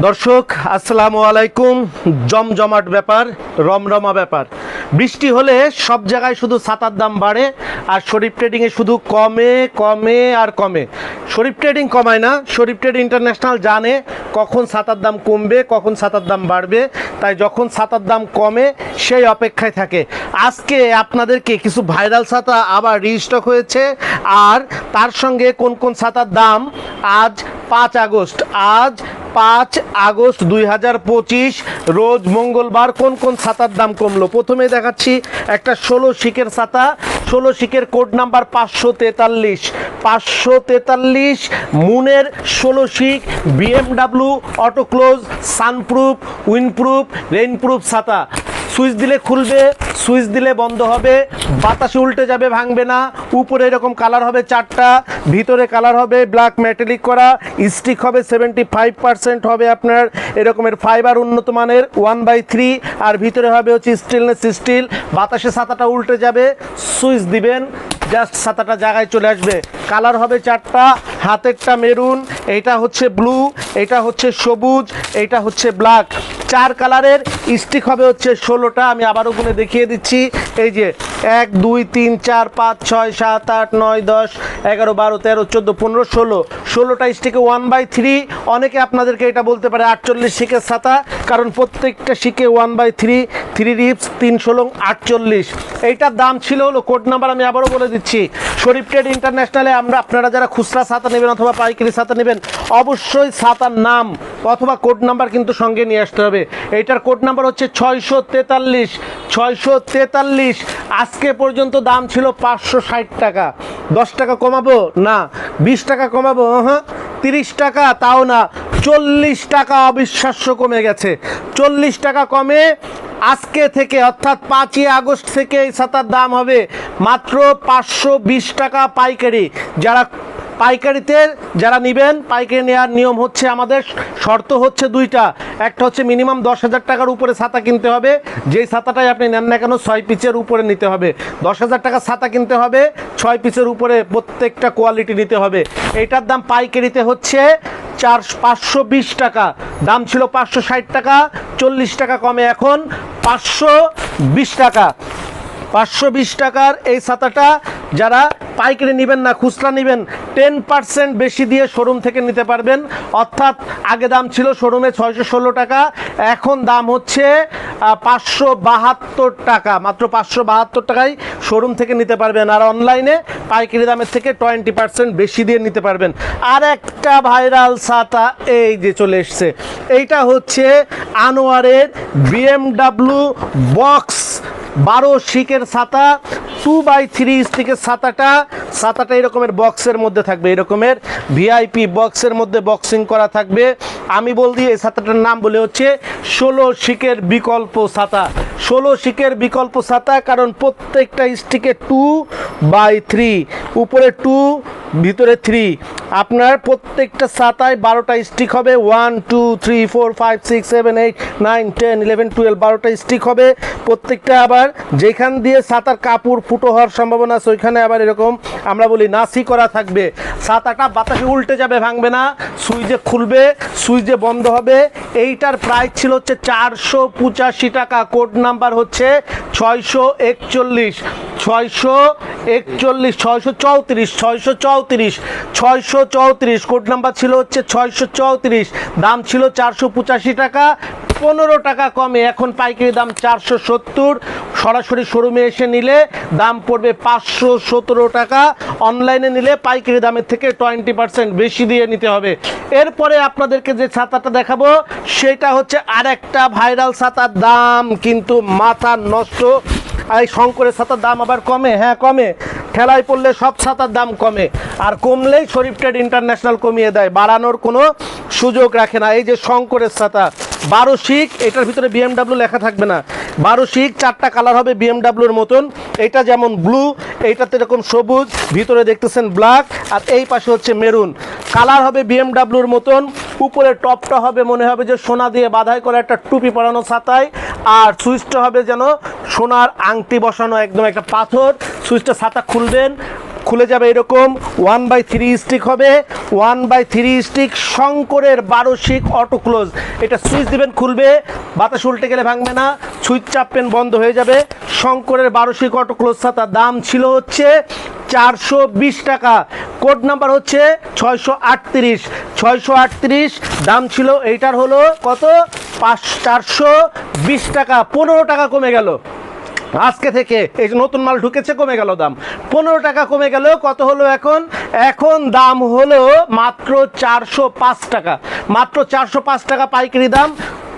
দর্শক, আসসালামু আলাইকুম। জমজমাট ব্যাপার, রমরমা ব্যাপার। বৃষ্টি হলে সব জায়গায় শুধু ছাতার দাম বাড়ে, আর শরীফ ট্রেডিংয়ে শুধু কমে কমে আর কমে। শরীফ ট্রেডিং কমায় না, শরীফ ট্রেড ইন্টারন্যাশনাল জানে কখন ছাতার দাম কমবে, কখন ছাতার দাম বাড়বে। তাই যখন ছাতার দাম কমে, সেই অপেক্ষায় থাকে। আজকে আপনাদেরকে কিছু ভাইরাল ছাতা আবার রিস্টক হয়েছে, আর তার সঙ্গে কোন কোন ছাতার দাম আজ পাঁচ আগস্ট, আজ পাঁচ আগস্ট দুই হাজার পঁচিশ, রোজ মঙ্গলবার কোন কোন ছাতার দাম কমলো? প্রথমে দেখাচ্ছি একটা ষোলো শিকের ছাতা, ষোলো শিকের কোড নাম্বার পাঁচশো তেতাল্লিশ। পাঁচশো তেতাল্লিশ মুনের ষোলো শিক BMW auto close sunproof, windproof, rainproof ছাতা। সুইচ দিলে খুলবে, সুইচ দিলে বন্ধ হবে, বাতাসে উল্টে যাবে, ভাঙবে না, উপরে এরকম কালার হবে চারটা, ভিতরে কালার হবে ব্ল্যাক মেটালিক করা স্টিক হবে সেভেন্টি ফাইভ পার্সেন্ট হবে আপনার, এরকমের ফাইবার উন্নত মানের ওয়ান বাই থ্রি আর ভিতরে হবে হচ্ছে স্টিলনেস স্টিল বাতাসে ছাতাটা উল্টে যাবে, সুইচ দিবেন জাস্ট ছাতাটা জায়গায় চলে আসবে। কালার হবে চারটা, হাতেরটা মেরুন এইটা হচ্ছে ব্লু, এটা হচ্ছে সবুজ এইটা হচ্ছে ব্ল্যাক। চার কালারের স্টিক হবে হচ্ছে ষোলোটা, আমি আবারও গুনে দেখিয়ে দিচ্ছি। এই যে এক, দুই, তিন, চার, পাঁচ, ছয়, সাত, আট, নয়, দশ, এগারো, বারো, তেরো, চোদ্দ, পনেরো, ষোলো। ষোলোটা স্টিকে ওয়ান বাই থ্রি অনেকে আপনাদেরকে এটা বলতে পারে আটচল্লিশ শিকের ছাতা কারণ প্রত্যেকটা শিকে one by three three ribs তিন ষোলো, আটচল্লিশ। এইটার দাম ছিল হলো কোড নাম্বার আমি আবারও বলে দিচ্ছি। শরীফ ট্রেড ইন্টারন্যাশনালে আমরা আপনারা যারা খুচরা ছাতা নেবেন অথবা পাইকারি ছাতা নেবেন, অবশ্যই ছাতার নাম অথবা কোড নাম্বার কিন্তু সঙ্গে নিয়ে আসতে হবে। এইটার কোড নাম্বার হচ্ছে ছয়শো তেতাল্লিশ ছয়শো তেতাল্লিশ। আজকে পর্যন্ত দাম ছিল পাঁচশো ষাট টাকা। দশ টাকা কমাবো? না। বিশ টাকা কমাবো? হ্যাঁ তিরিশ টাকা? তাও না। চল্লিশ টাকা অবিশ্বাস্য কমে গেছে। চল্লিশ টাকা কমে আজকে থেকে, অর্থাৎ পাঁচই আগস্ট থেকে এই ছাতার দাম হবে মাত্র পাঁচশো বিশ টাকা পাইকারি। যারা পাইকারিতে যারা নেবেন, পাইকারি নেওয়ার নিয়ম হচ্ছে আমাদের শর্ত হচ্ছে দুইটা। একটা হচ্ছে মিনিমাম দশ হাজার টাকার উপরে ছাতা কিনতে হবে, যেই ছাতাটাই আপনি নেন না কেন ছয় পিচের উপরে নিতে হবে। দশ হাজার টাকা ছাতা কিনতে হবে, ছয় পিচের উপরে প্রত্যেকটা কোয়ালিটি নিতে হবে। এটার দাম পাইকারিতে হচ্ছে চার, পাঁচশো বিশ টাকা। দাম ছিল পাঁচশো ষাট টাকা, চল্লিশ টাকা কমে এখন পাঁচশো বিশ টাকা। পাঁচশো বিশ টাকার এই ছাতাটা যারা পাইকারি নেবেন না, খুচরা নেবেন টেন পার্সেন্ট বেশি দিয়ে শোরুম থেকে নিতে পারবেন। অর্থাৎ আগে দাম ছিল শোরুমে ছয়শো ষোলো টাকা, এখন দাম হচ্ছে পাঁচশো বাহাত্তর টাকা, মাত্র পাঁচশো বাহাত্তর টাকায় শোরুম থেকে নিতে পারবেন। আর অনলাইনে পাইকারি দামের থেকে টোয়েন্টি পার্সেন্ট বেশি দিয়ে নিতে পারবেন। আর একটা ভাইরাল ছাতা এই যে চলে এসছে। এইটা হচ্ছে আনোয়ারের বিএমডাব্লিউ বক্স বারো শিকের ছাতা টু বাই থ্রি স্টিকের ছাতাটা। ছাতাটা এরকমের বক্সের মধ্যে থাকবে, এরকমের ভিআইপি বক্সের মধ্যে বক্সিং করা থাকবে। আমি বল দিয়ে এই ছাতাটার নাম বলে হচ্ছে ষোলো শিকের বিকল্প ছাতা। ষোলো শিকের বিকল্প ছাতা কারণ প্রত্যেকটা স্টিকে টু বাই থ্রি উপরে টু ভিতরে থ্রি আপনার প্রত্যেকটা ছাতায় বারোটা স্টিক হবে। One two three four five six seven eight nine ten eleven twelve বারোটা স্টিক হবে। প্রত্যেকটা আবার যেখান দিয়ে ছাতার কাপড় ফুটো হওয়ার সম্ভাবনা আছে, ওইখানে আবার এরকম আমরা বলি নাসি করা থাকবে। ছাতাটা বাতাসে উল্টে যাবে, ভাঙবে না। সুইচে খুলবে, সুইচে বন্ধ হবে। এইটার প্রাইস ছিল হচ্ছে চারশো পঁচাশি টাকা। কোড নাম্বার হচ্ছে ছয়শো একচল্লিশ। ছয়শো একচল্লিশ, ছয়শো চৌত্রিশ ছয়শো চৌত্রিশ ছয়শো চৌত্রিশ। কোড নাম্বার ছিল হচ্ছে ছয়শো চৌত্রিশ। দাম ছিল চারশো পঁচাশি টাকা। পনেরো টাকা কমে। এখন পাইকারি দাম চারশো সত্তর। সরাসরি শোরুমে এসে নিলে দাম পড়বে পাঁচশো সতেরো টাকা। অনলাইনে নিলে পাইকারি দামের থেকে টোয়েন্টি পার্সেন্ট বেশি দিয়ে নিতে হবে। এরপরে আপনাদেরকে যে ছাতাটা দেখাবো, সেটা হচ্ছে আরেকটা ভাইরাল ছাতার দাম কিন্তু মাথা নষ্ট এই শঙ্করের ছাতার দাম আবার কমে হ্যাঁ কমে। ঠেলায় পড়লে সব ছাতার দাম কমে। আর কমলেই শরীফ ট্রেড ইন্টারন্যাশনাল কমিয়ে দেয়। বাড়ানোর কোনো সুযোগ রাখে না। এই যে শঙ্করের ছাতা, বারো শিক এটার ভিতরে বিএমডাব্লিউ লেখা থাকবে না। বারো শিক চারটা কালার হবে বিএমডাব্লিউর মতন। এটা যেমন ব্লু এইটাতে এরকম সবুজ, ভিতরে দেখতেছেন ব্ল্যাক আর এই পাশে হচ্ছে মেরুন কালার হবে বিএমডাব্লিউর মতন। উপরে টপটা হবে, মনে হবে যে সোনা দিয়ে বাধাই করা একটা টুপি পরানো ছাতায়। আর সুইচটা হবে যেন সোনার আংটি বসানো, একদম একটা পাথর। সুইচটা ছাতা খুলবেন, খুলে যাবে এরকম। ওয়ান বাই থ্রি স্টিক হবে, ওয়ান বাই থ্রি স্টিক শঙ্করের বারোশিক অটো ক্লোজ। এটা সুইচ দিবেন, খুলবে, বাতাস উল্টে গেলে ভাঙবে না, সুইচ চাপবেন বন্ধ হয়ে যাবে। শঙ্করের বারোশিক অটো ক্লোজ ছাতা দাম ছিল হচ্ছে চারশো বিশ টাকা। কোড নাম্বার হচ্ছে ছয়শো আটত্রিশ। ছয়শো আটত্রিশ, দাম ছিল এইটার হলো কত? পাঁচ, চারশো বিশ টাকা। পনেরো টাকা কমে গেল। আজকে থেকে এই যে নতুন মাল ঢুকেছে, কমে গেল দাম। পনেরো টাকা কমে গেল, কত হলো এখন? এখন দাম হলো মাত্র চারশো পাঁচ টাকা। মাত্র চারশো পাঁচ টাকা পাইকারি দাম।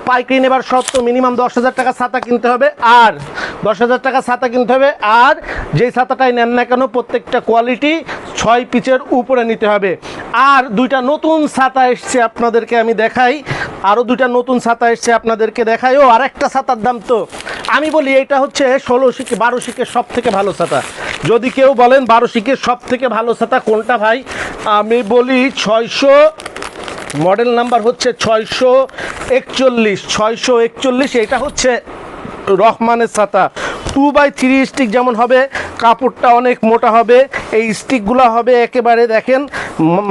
পাইকারি নেবার সত্ত্বেও মিনিমাম দশ হাজার টাকা ছাতা কিনতে হবে আর দশ হাজার টাকা ছাতা কিনতে হবে আর যেই ছাতাটাই নেন না কেন প্রত্যেকটা কোয়ালিটি ছয় পিচের উপরে নিতে হবে। আর দুইটা নতুন ছাতা এসছে আপনাদেরকে আমি দেখাই। আরও দুইটা নতুন ছাতা এসছে আপনাদেরকে দেখাই। ও আর একটা ছাতার দাম তো। আমি বলি এটা হচ্ছে ষোলো শিখে, বারো শিখে সব থেকে ভালো ছাতা। যদি কেউ বলেন বারো শিখে সব থেকে ভালো ছাতা কোনটা ভাই? আমি বলি ছয়শো মডেল নাম্বার হচ্ছে ছয়শো একচল্লিশ ছয়শো একচল্লিশ। এটা হচ্ছে রহমানের ছাতা। টু বাই থ্রি স্টিক যেমন হবে, কাপড়টা অনেক মোটা হবে, এই স্টিকগুলো হবে একেবারে দেখেন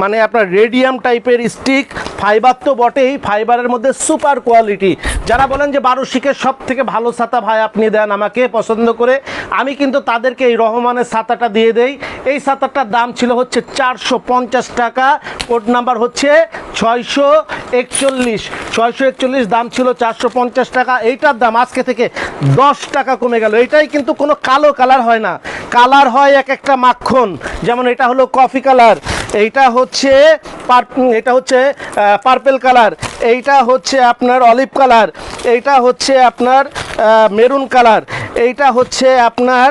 মানে আপনার রেডিয়াম টাইপের স্টিক, ফাইবার তো বটেই, ফাইবারের মধ্যে সুপার কোয়ালিটি। যারা বলেন যে বারো শিখের সব থেকে ভালো ছাতা ভাই আপনি দেন আমাকে পছন্দ করে, আমি কিন্তু তাদেরকে এই রহমানের ছাতাটা দিয়ে দেই। এই ছাতাটার দাম ছিল হচ্ছে চারশো পঞ্চাশ টাকা। কোড নাম্বার হচ্ছে ছয়শো একচল্লিশ। ছয়শো একচল্লিশ দাম ছিল চারশো পঞ্চাশ টাকা। এইটার দাম আজকে থেকে দশ টাকা কমে গেল। এটাই কিন্তু কোনো কালো কালার হয় না। কালার হয় এক একটা মাখন। যেমন এটা হলো কফি কালার, এইটা হচ্ছে এটা হচ্ছে পার্পেল কালার, এইটা হচ্ছে আপনার অলিভ কালার, এইটা হচ্ছে আপনার মেরুন কালার, এইটা হচ্ছে আপনার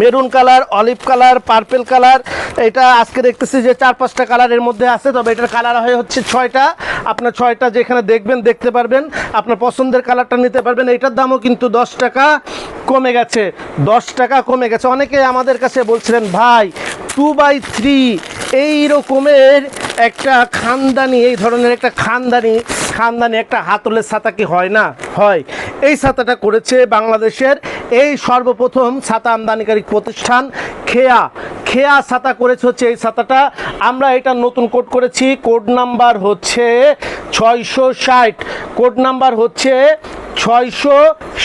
maroon colour, olive colour, purple colour. এটা আজকে দেখতেছি যে চার পাঁচটা কালারের মধ্যে আছে, তবে এটার কালার হয় হচ্ছে ছয়টা। আপনার ছয়টা যেখানে দেখবেন, দেখতে পারবেন। আপনার পছন্দের কালারটা নিতে পারবেন। এটার দামও কিন্তু দশ টাকা কমে গেছে। দশ টাকা কমে গেছে। অনেকে আমাদের কাছে বলছিলেন, ভাই টু বাই থ্রি এই রকমের একটা খানদানি, এই ধরনের একটা খানদানি খানদানি একটা হাতলের ছাতা কি হয় না? হয়। এই ছাতাটা করেছে বাংলাদেশের এই সর্বপ্রথম ছাতা আমদানিকারী প্রতিষ্ঠান খেয়া। খেয়া ছাতা করেছে হচ্ছে এই ছাতাটা। আমরা এটা নতুন কোড করেছি। কোড নাম্বার হচ্ছে ছয়শো ষাট। কোড নাম্বার হচ্ছে ছয়শো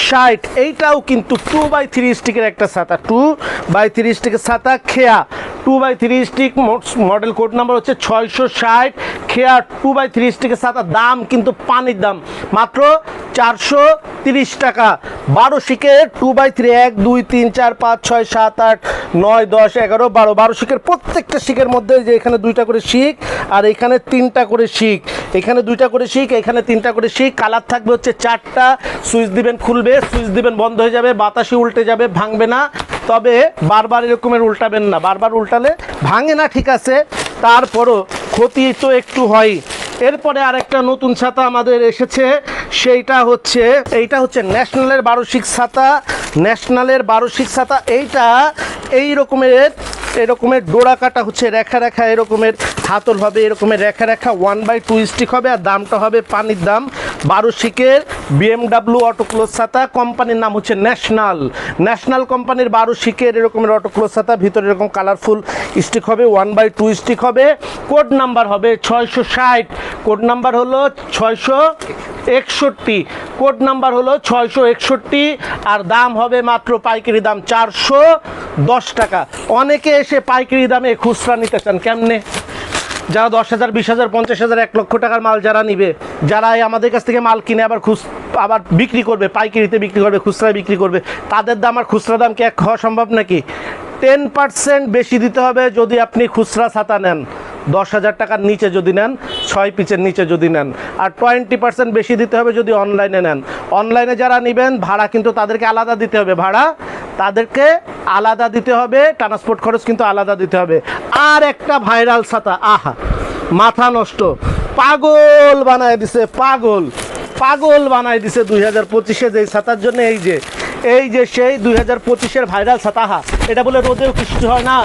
ষাট। এইটাও কিন্তু টু বাই থ্রি স্টিকের একটা ছাতা। টু বাই থ্রি স্টিকের ছাতা খেয়া। Two by three stick model code number হচ্ছে ছয়শো ষাট। খেয়া টু বাই থ্রি স্টিকের ছাতা দাম কিন্তু পানির দাম। মাত্র চারশো তিরিশ টাকা। বারো শিকের টু বাই থ্রি এক, দুই, তিন, চার, পাঁচ, ছয়, সাত, আট, নয়, দশ, এগারো, বারো। বারো শিকের প্রত্যেকটা শিকের মধ্যে যে এখানে দুইটা করে শিক আর এখানে তিনটা করে শিক এখানে দুইটা করে শিক এখানে তিনটা করে শিক কালার থাকবে হচ্ছে চারটা। সুইচ দিবেন খুলবে, সুইচ দিবেন বন্ধ হয়ে যাবে, বাতাসে উল্টে যাবে, ভাঙবে না। তবে বারবার এরকমের উল্টাবেন না। বারবার উল্টালে ভাঙে না, ঠিক আছে। তারপরও ক্ষতি তো একটু হয়। এরপরে আরেকটা নতুন ছাতা আমাদের এসেছে। সেইটা হচ্ছে, এইটা হচ্ছে ন্যাশনালের বারোশিক ছাতা। ন্যাশনালের বারোশিক ছাতা, এইটা এই রকমের এরকমের ডোরা কাটা হচ্ছে, রেখা রেখা এরকমের হাতল হবে, এরকমের রেখা রেখা ওয়ান বাই টু স্টিক হবে আর দামটা হবে পানির দাম বারো শিকের বিএমডাব্লিউ অটোক্লোজ ছাতা কোম্পানির নাম হচ্ছে ন্যাশনাল ন্যাশনাল কোম্পানির বারো শিকের এরকমের অটোক্লোজ ছাতা, ভিতরে এরকম কালারফুল স্টিক হবে ওয়ান বাই টু স্টিক হবে। কোড নাম্বার হবে ছয়শো ষাট। কোড নাম্বার হলো ছয়শো একষট্টি। কোড নাম্বার হলো ছয়শো একষট্টি, আর দাম হবে মাত্র পাইকারি দাম চারশো দশ টাকা। অনেকে এসে পাইকারি দামে খুচরা নিতে চান, কেমনে? যারা দশ হাজার, বিশ হাজার, পঞ্চাশ হাজার, এক লক্ষ টাকার মাল যারা নিবে যারা আমাদের কাছ থেকে মাল কিনে আবার খুচ আবার বিক্রি করবে, পাইকারিতে বিক্রি করবে, খুচরায় বিক্রি করবে, তাদের দাম আর খুচরা দাম কি এক হওয়া সম্ভব নাকি? টেন পার্সেন্ট বেশি দিতে হবে যদি আপনি খুচরা ছাতা নেন। দশ হাজার টাকার নিচে যদি নেন, ছয় পিচের নিচে যদি নেন। আর টোয়েন্টি পার্সেন্ট বেশি দিতে হবে যদি অনলাইনে নেন। অনলাইনে যারা নেবেন, ভাড়া কিন্তু তাদেরকে আলাদা দিতে হবে। ভাড়া তাদেরকে আলাদা দিতে হবে ট্রান্সপোর্ট খরচ কিন্তু আলাদা দিতে হবে। আর একটা ভাইরাল ছাতা, আহা, মাথা নষ্ট। পাগল বানায় দিছে, পাগল। পাগল বানায় দিছে দুই হাজার পঁচিশে যে ছাতার জন্য, এই যে এই যে সেই দুই হাজার পঁচিশের ভাইরাল ছাতা, আহা, এটা বলে রোদেও কিছু হয় না।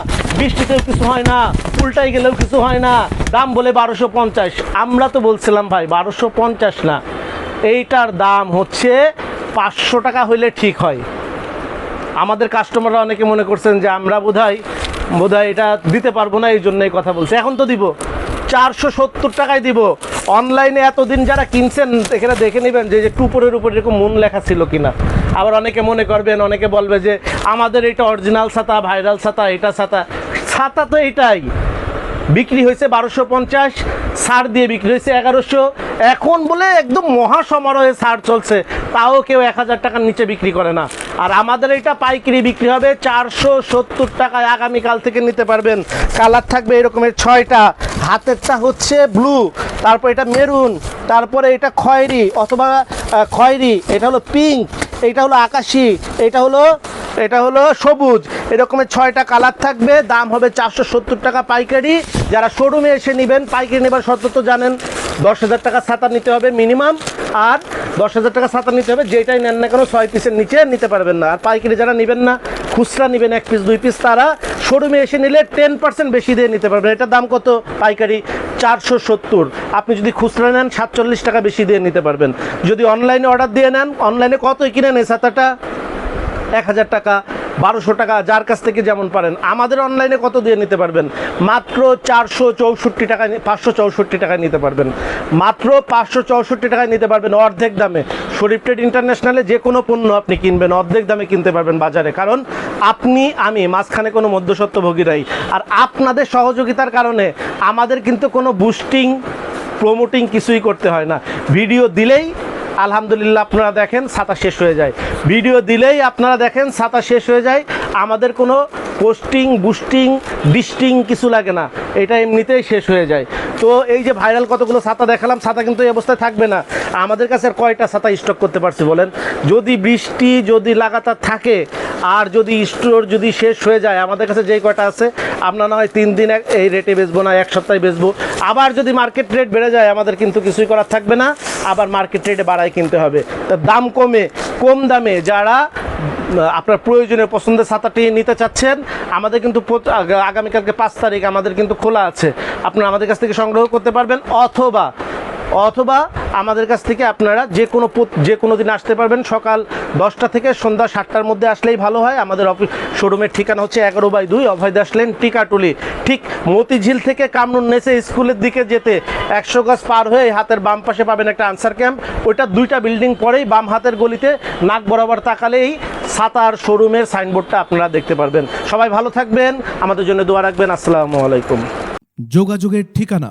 বৃষ্টিতেও কিছু হয় না, উল্টাই গেলেও কিছু হয় না। দাম বলে বারোশো পঞ্চাশ। আমরা তো বলছিলাম, ভাই, বারোশো পঞ্চাশ না। এইটার দাম হচ্ছে পাঁচশো টাকা হইলে ঠিক হয়। আমাদের কাস্টমাররা অনেকে মনে করছেন যে, আমরা বোধ বোধহয় বোধহয় এটা দিতে পারব না এই জন্য এই কথা বলছে। এখন তো দিব। চারশো সত্তর টাকায় দিব। অনলাইনে এতদিন যারা কিনছেন, এখানে দেখে নেবেন যে যে টুপুরের উপর এরকম মন লেখা ছিল কিনা। আবার অনেকে মনে করবেন, অনেকে বলবে যে, আমাদের এটা অরিজিনাল ছাতা ভাইরাল ছাতা, এটা ছাতা। ছাতা তো এটাই। বিক্রি হয়েছে বারোশো পঞ্চাশ, সার দিয়ে বিক্রি হয়েছে এগারোশো। এখন বলে একদম মহা সমারোহে সার চলছে, তাও কেউ এক হাজার টাকার নিচে বিক্রি করে না। আর আমাদের এটা পাইকারি বিক্রি হবে চারশো সত্তর টাকায় আগামীকাল থেকে নিতে পারবেন। কালার থাকবে এরকমের ছয়টা। হাতেরটা হচ্ছে ব্লু, তারপর এটা মেরুন, তারপরে এটা খয়েরি, অথবা খয়েরি, এটা হলো পিঙ্ক, এটা হলো আকাশি, এটা হলো এটা হলো সবুজ। এরকমের ছয়টা কালার থাকবে। দাম হবে চারশো সত্তর টাকা পাইকারি। যারা শোরুমে এসে নেবেন, পাইকারি নেবার শর্ত তো জানেন, দশ হাজার টাকা ছাতা নিতে হবে মিনিমাম আর দশ হাজার টাকা ছাতা নিতে হবে, যেটাই নেন না কেন ছয় পিসের নিচে নিতে পারবেন না। আর পাইকারি যারা নেবেন না, খুচরা নেবেন এক পিস দুই পিস তারা শোরুমে এসে নিলে টেন পার্সেন্ট বেশি দিয়ে নিতে পারবেন। এটার দাম কত পাইকারি? চারশো সত্তর। আপনি যদি খুচরা নেন, সাতচল্লিশ টাকা বেশি দিয়ে নিতে পারবেন। যদি অনলাইনে অর্ডার দিয়ে নেন অনলাইনে কতই কিনেন এই ছাতাটা? এক হাজার টাকা, বারোশো টাকা, যার কাছ থেকে যেমন পারেন। আমাদের অনলাইনে কত দিয়ে নিতে পারবেন? মাত্র চারশো চৌষট্টি টাকা পাঁচশো চৌষট্টি টাকায় নিতে পারবেন। মাত্র পাঁচশো চৌষট্টি টাকায় নিতে পারবেন অর্ধেক দামে। শরীফ ট্রেড ইন্টারন্যাশনালে যে কোনো পণ্য আপনি কিনবেন, অর্ধেক দামে কিনতে পারবেন বাজারে। কারণ আপনি, আমি, মাঝখানে কোনো মধ্যস্বত্বভোগী নাই। আর আপনাদের সহযোগিতার কারণে আমাদের কিন্তু কোনো বুস্টিং প্রমোটিং কিছুই করতে হয় না। ভিডিও দিলেই আলহামদুলিল্লাহ আপনারা দেখেন, ছাতা শেষ হয়ে যায়। ভিডিও দিলেই আপনারা দেখেন, ছাতা শেষ হয়ে যায়। আমাদের কোনো পোস্টিং, বুস্টিং, ডিস্টিং কিছু লাগে না। এটা এমনিতেই শেষ হয়ে যায়। তো এই যে ভাইরাল কতগুলো ছাতা দেখালাম, ছাতা কিন্তু এই অবস্থায় থাকবে না। আমাদের কাছে আর কয়টা ছাতা স্টক করতে পারছি বলেন? যদি বৃষ্টি যদি লাগাতার থাকে, আর যদি স্টোর যদি শেষ হয়ে যায়, আমাদের কাছে যেই কয়টা আছে, আমরা না হয় তিন দিন এই রেটে বেচবো না, এক সপ্তাহে বেচবো। আবার যদি মার্কেট রেট বেড়ে যায়, আমাদের কিন্তু কিছুই করার থাকবে না। আবার মার্কেট রেটে বাড়ায় কিনতে হবে। তা দাম কমে, কম দামে যারা আপনার প্রয়োজনীয় পছন্দের ছাতাটি নিতে চাচ্ছেন, আমাদের কিন্তু আগামীকালকে পাঁচ তারিখ আমাদের কিন্তু খোলা আছে। আপনারা আমাদের কাছ থেকে সংগ্রহ করতে পারবেন অথবা অথবা আমাদের কাছ থেকে আপনারা যে কোনো যে কোনো দিন আসতে পারবেন। সকাল দশটা থেকে সন্ধ্যা সাতটার মধ্যে আসলেই ভালো হয়। আমাদের অফিস শোরুমের ঠিকানা হচ্ছে এগারো বাই দুই অভয় দাস লেন, টিকাটুলি। ঠিক মতিঝিল থেকে কামরুন নেসে স্কুলের দিকে যেতে একশো গাছ পার হয়ে হাতের বাম পাশে পাবেন একটা আনসার ক্যাম্প। ওইটা দুইটা বিল্ডিং পরেই বাম হাতের গলিতে নাক বরাবর তাকালেই সাতার শোরুমের সাইনবোর্ডটা আপনারা দেখতে পারবেন। সবাই ভালো থাকবেন। আমাদের জন্য দোয়া রাখবেন। আসসালামু আলাইকুম। যোগাযোগের ঠিকানা